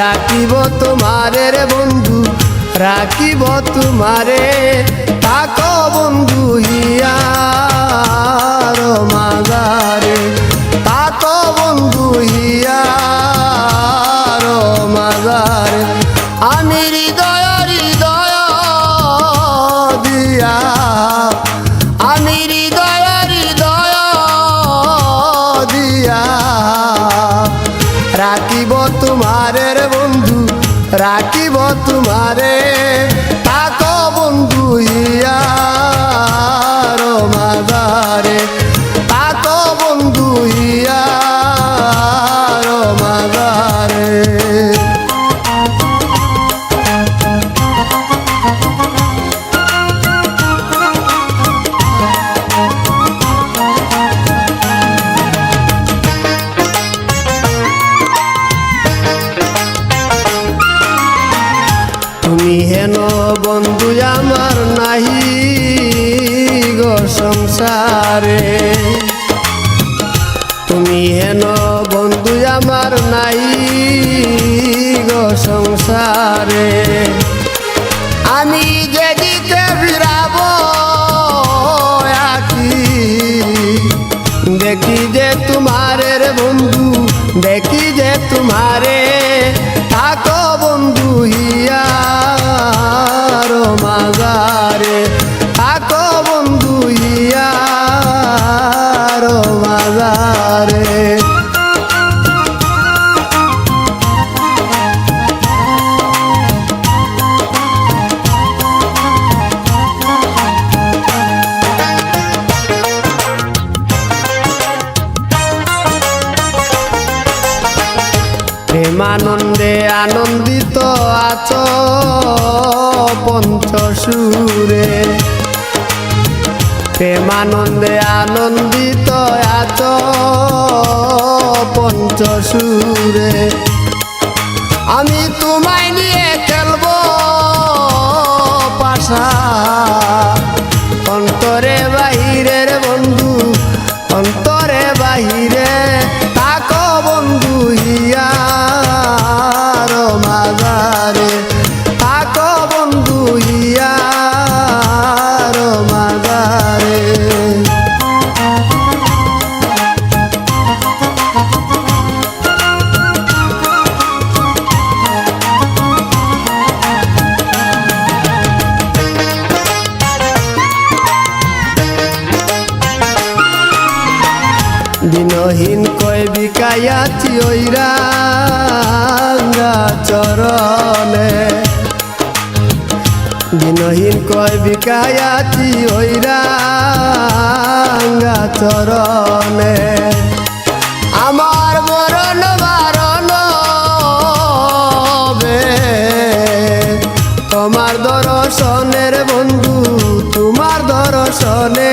রাখিব তোমারে রে বন্ধু রাখিব তোমারে তাক বন্ধু হিয়া মাগা। রাখিব তোমারে বন্ধু রাখিব তোমারে। তাক বন্ধু ইয়ার হেন বন্ধু আমার নাহি গো সংসারে। তুমি হেন বন্ধু আমার নাই গো সংসারে। আমি যেদিকে ফিরাব আকি দেখি যে তোমারে বন্ধু, দেখি যে তোমারে। থাকো মাগারে থাকো বন্ধু হিয়ার মাগারে প্রেমানন্দে আনন্দিত আচ প্রেমানন্দে আনন্দিত এত পঞ্চসুরে। আমি তোমায় নিয়ে দিনহীন কয় বিকায়াছি ওইরা চরণে। দিনহীন কয় বিকায়াছি ওইরা চরণে। আমার মরণ বারণ তোমার দর্শনের বন্ধু, তোমার দর্শনে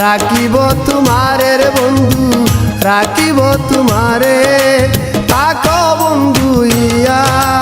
রাখিব তোমারে রে বন্ধু রাখিব তোমারে তাক বন্ধু ইয়া।